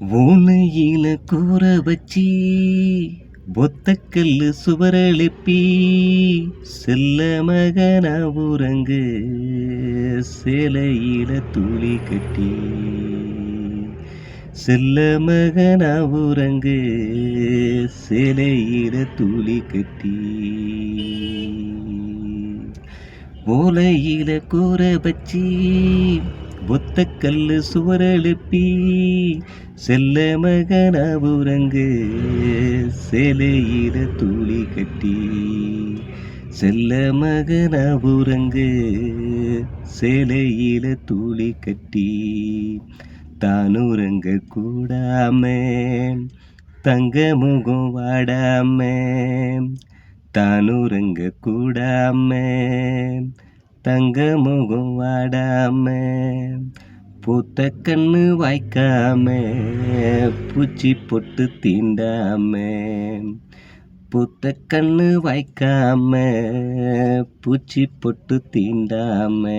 ஊனையில கூற வச்சி ஒத்தக்கல்லு சுவரெழுப்பி செல்ல மகன உறங்கு சேலையில துளி கட்டி செல்ல மகன உறங்கு சேலையில துளி கட்டி. ஓலையில கூற வச்சி ஒத்தக்கல்லு சுவரெழுப்பி செல்ல மகனபுரங்கு உறங்கு தூளி கட்டி செல்ல மகனபுரங்கு உறங்கு சேலையில துளி கட்டி தானுறங்க கூடாம தங்க முகம் வாடாம தானுறங்க கூடாம தங்க முகம் வாடாம பூத்த கண்ணு வாய்க்காம பூச்சி பொட்டு தீண்டாம பூத்த கண்ணு வாய்க்காம பூச்சி பொட்டு தீண்டாம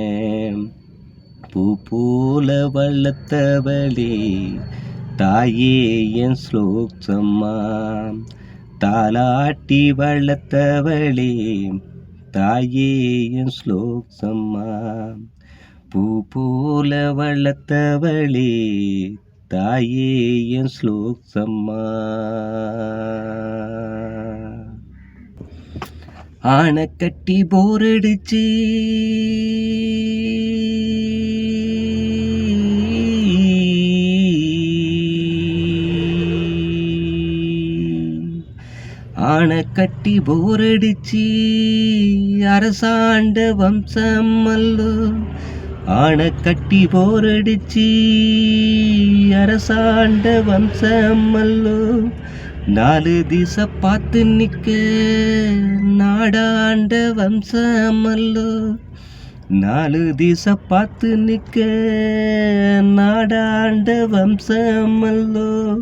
பூ போல வளர்த்தவளே தாயே என் ஸ்லோக்சம்மா தாலாட்டி வளர்த்தவளே தாயே என் ஸ்லோக்சம்மா பூ போல வளர்த்தவளே தாயே என் ஸ்லோக்சம்மா ஆனை கட்டி போரடிச்சு ஆனை கட்டி போரடிச்சு. அரசாண்ட வம்சம் அல்லோ. ஆனை கட்டி போரடிச்சு. அரசாண்ட வம்சம் அல்லோ. நாலு திசை பார்த்து நிற்க. நாடாண்ட வம்சம் அல்லோ. நாலு திசை பார்த்து நிற்க. நாடாண்ட வம்சம் அல்லோ.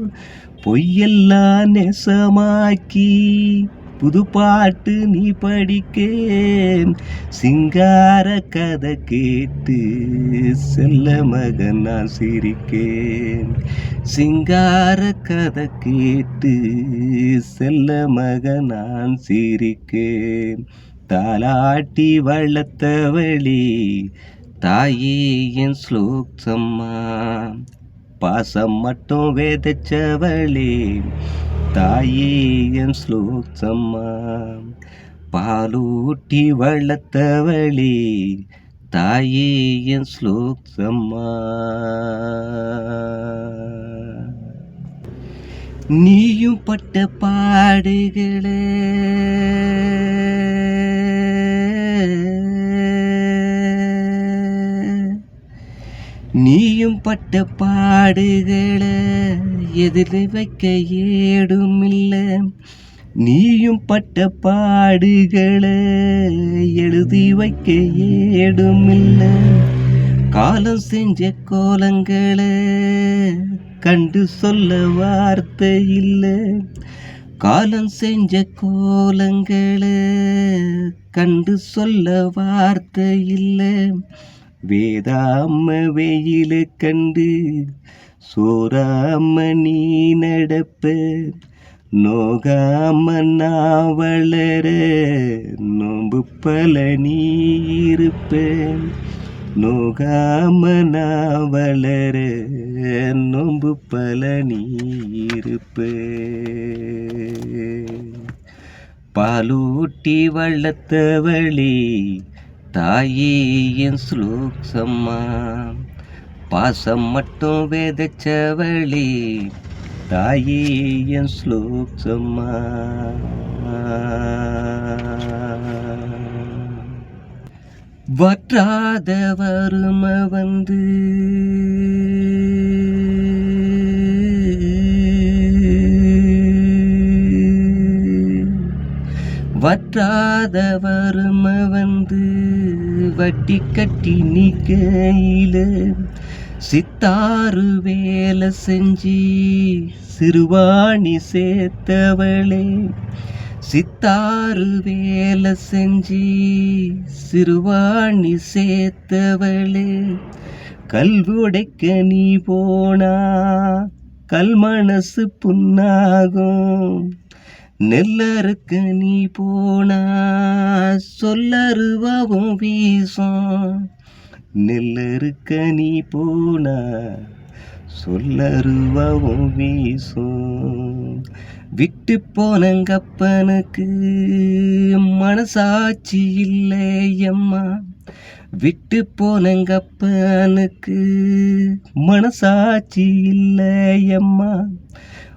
பொய்யெல்லாம் நெசமாக்கி புது பாட்டு நீ படிக்க சிங்கார கதை கேட்டு செல்ல மகன் நான் சிரிக்கேன். சிங்கார கதை கேட்டு செல்ல மகன் நான் சிரிக்கேன். தாலாட்டி வளர்த்தவளே தாயே என் ஸ்லோக்சம்மா பாசம் மட்டும் வேதச்சவளே தாயே என் ஸ்லோக்சம்மா பாலூட்டி வளர்த்தவளே தாயே என் ஸ்லோக்சம்மா நீயும் பட்ட பாடுகளே நீயும் பட்ட பாடுகளை எதிர் வைக்க ஏடுமில்ல நீயும் பட்ட பாடுகளை எழுதி வைக்க ஏடுமில்ல காலம் செஞ்ச கோலங்களை கண்டு சொல்ல வார்த்தை இல்லை. காலம் செஞ்ச கோலங்களை கண்டு சொல்ல வார்த்தை இல்லை. வேதாம வெயில கண்டு சோராம நீ நடப்ப. நோகாம நான் வளர நோம்பு பல நீ இருப்ப. நோகாம நான் வளர நோம்பு பல நீ இருப்ப. பாலூட்டி வளர்த்தவளே தாயே என் ஸ்லோக்சம்மா பாசம் மட்டும் வேதச்சவளே தாயே என் ஸ்லோக்சம்மா வற்றாத வறும வந்து வற்றாதவரும் வந்து வட்டி கட்டி நிக்கையில் சித்தாறு வேலை செஞ்சு சிறுவாணி சேர்த்தவளே. சித்தாறு வேலை செஞ்சு சிறுவாணி சேர்த்தவளே. கல்வுடைக்க நீ போனா கல் மனசு புண்ணாகும். நெல்லருக்கு நீ போனா சொல்லருவாவும் வீசும். நெல்லறுக்க நீ போனா சொல்லருவாவும் வீசும். விட்டு போனங்கப்பனுக்கு மனசாட்சி இல்லையம்மா விட்டு போனங்கப்பனுக்கு மனசாட்சி இல்லையம்மா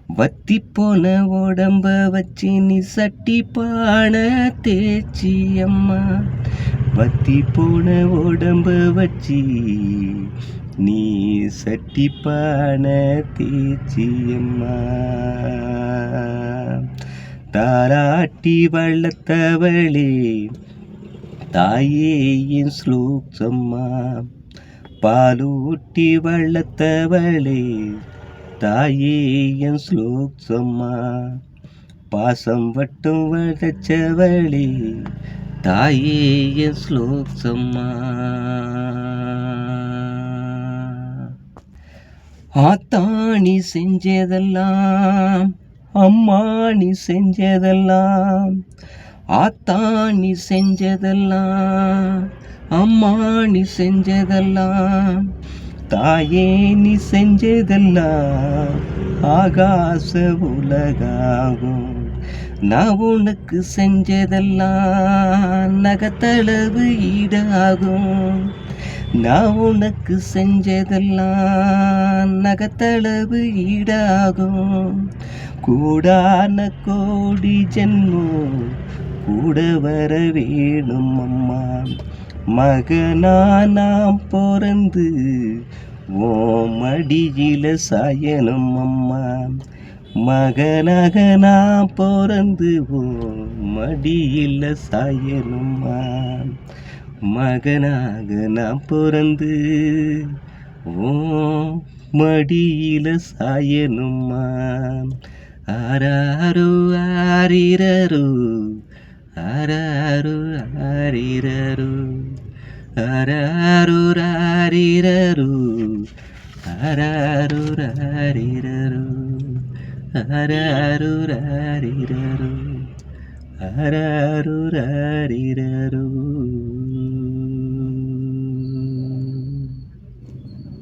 வத்தி போன உடம்ப வச்சு நீ சட்டி பான தேச்சி அம்மா. வத்தி போன உடம்ப வச்சு நீ சட்டி பான தேச்சி அம்மா. தாராட்டி வளர்த்தவளே தாயே என் ஸ்லோக்ஸம்மா பாலூட்டி வளர்த்தவளே தாயே என் ஸ்லோக்ஸம்மா பாசம் வட்டும் வளச்சவளே தாயே என் ஸ்லோக்ஸம்மா ஆத்தாணி செஞ்சதெல்லாம் அம்மாணி செஞ்சதெல்லாம் ஆத்தாணி செஞ்சதெல்லாம் அம்மாணி செஞ்சதெல்லாம் தாயே நீ செஞ்சதெல்லாம் ஆகாச உலகாகும். நான் உனக்கு செஞ்சதெல்லாம் நகத்தளவு ஈடாகும். நான் உனக்கு செஞ்சதெல்லாம் நகத்தளவு ஈடாகும். கூடான கோடி ஜென்மம் கூட வர வேணும் அம்மா. மகனா நாம் பிறந்து ஓ மடியில சாயணும் அம்மா. மகனாக நான் பிறந்து ஓ மடியில சாயணும்மா மகனாக நான் பிறந்து ஓ மடியில சாயணும்மா ஆராரோ ஆரிரரோ ஆராரோ ஆரிரரோ ஆராரோ ஆரிரரோ ஆராரோ ஆரிரரோ ஆராரோ ஆரிரரோ ஆராரோ ஆரிரரோ